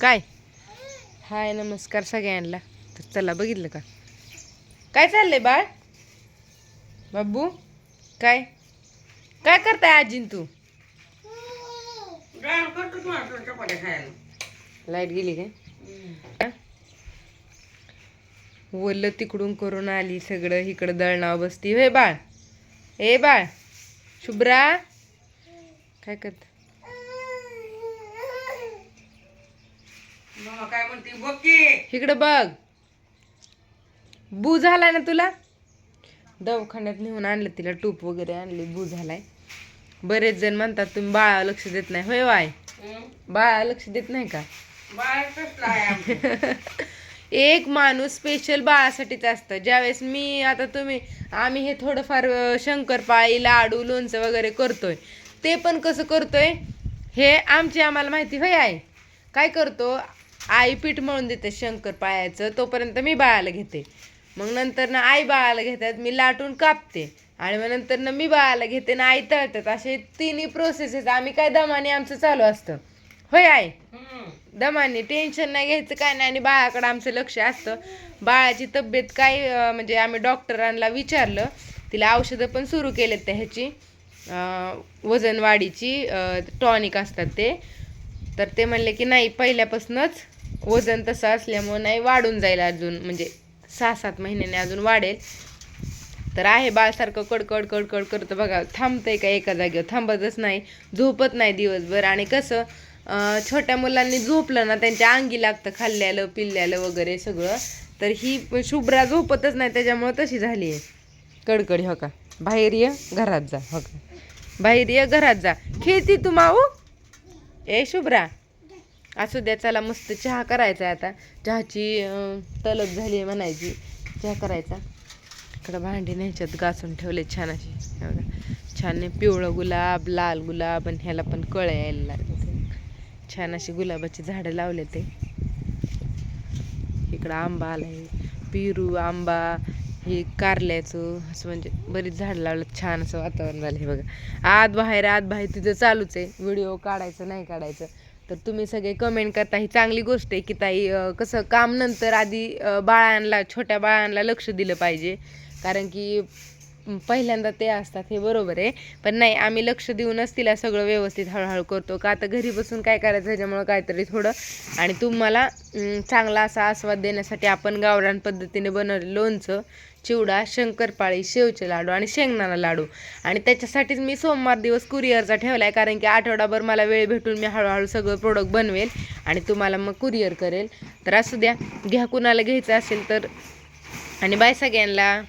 काय? हाय नमस्कार सगळ्यांना. तर चला बघितलं का? काय चाललंय बाळ? बाबू काय? काय करताय आजीन तू? लाइट गेली काय? वल्ल तिकडून करून आली सगळं इकडं दळणावर बसती. होय बाळ? ए बाळ शुभ्रा? काय करत? बघ की इकडं बघ. बू झालाय ना तुला? दवाखान्यात नेऊन आणलं तिला टूप वगैरे आणली बू झालाय. बरेच जण म्हणतात तुम्ही बाळा लक्ष देत नाही. होय वाय बाळा लक्ष देत नाही का? बाळ कसला आहे आमचं? एक माणूस स्पेशल बाळासाठीच असतं. ज्यावेळेस मी आता तुम्ही आम्ही हे थोडंफार अं, शंकरपाळी लाडू लोणचं वगैरे करतोय ते पण कसं करतोय? हे आमची आम्हाला माहिती होय आहे काय करतो? आई पीठ मळून देते शंकरपाळ्याचं तोपर्यंत मी बाळाला घेते. मग नंतर ना आई बाळाला घेतात मी लाटून कापते. आणि मग नंतर ना मी बाळाला घेते ना आई तळतात. असे तिन्ही प्रोसेसेस आम्ही काय दमाने आमचं चालू असतं. होय आई. दमाने. टेन्शन नाही घ्यायचं काय नाही. आणि बाळाकडे आमचं लक्ष असतं. बाळाची तब्येत काय म्हणजे आम्ही डॉक्टरांना विचारलं तिला औषधं पण सुरू केलेत त्या ह्याची. अं, वजन वाढीची टॉनिक असतात ते. तर ते म्हणले की नाही पहिल्यापासूनच वजन तसं असल्यामुळं नाही वाढून जाईल अजून म्हणजे सहा सात महिन्याने अजून वाढेल. तर आहे बाळसारखं कडकड कडकड करतं बघा. थांबतंय का एका जागेवर? थांबतच नाही झोपत नाही दिवसभर. आणि कसं छोट्या मुलांनी झोपलं ना त्यांच्या अंगी लागतं खाल्ल्यालं पिल्ल्यालं वगैरे सगळं. तर ही शुभ्रा झोपतच नाही त्याच्यामुळं तशी झाली आहे. कडकडी हो का? बाहेर ये घरात जा हो का? बाहेर ये घरात जा. खेळती तू माऊ? ए शुभ्रा. असू द्या चला मस्त चहा करायचा आहे आता. चहाची तलब झाली आहे म्हणायची. चहा करायचा. इकडं भांडी न्यायच्यात घासून ठेवले छान अशी. बघा. छान पिवळं गुलाब लाल गुलाब आणि ह्याला पण कळ यायला लागले छान अशी गुलाबाची झाडं लावले ते. इकडं आंबा आलाय. पेरू आंबा हे कारल्याचं असं म्हणजे बरीच झाडं लावलं छान असं वातावरण झालं हे बघा. आत बाहेर आत बाहेर तिथं चालूच आहे. व्हिडिओ काढायचं नाही काढायचं. तर तुम्ही सगळे कमेंट करता ही चांगली गोष्ट आहे की ताई कसं काम नंतर आधी बाळांना छोट्या बाळांना लक्ष दिलं पाहिजे. कारण की पहिल्यांदा ते असतात हे बरोबर आहे. पण नाही आम्ही लक्ष देऊनच तिला सगळं व्यवस्थित हळूहळू करतो. का आता घरी बसून काय करायचं? ह्याच्यामुळं काहीतरी थोडं. आणि तुम्हाला चांगला असा आस्वाद देण्यासाठी आपण गावरान पद्धतीने बनवलं लोणचं. चिवडा शंकरपाळी शेवचे लाडू आणि शेंगदाणा लाडू. आणि त्याच्यासाठीच मी सोमवार दिवस कुरिअरचा ठेवला आहे कारण की आठवडाभर मला वेळ भेटून मी हळूहळू सगळं प्रोडक्ट बनवेल आणि तुम्हाला मग कुरिअर करेल. तर असू द्या घ्या कुणाला घ्यायचं असेल तर. आणि बाय सगळ्यांना.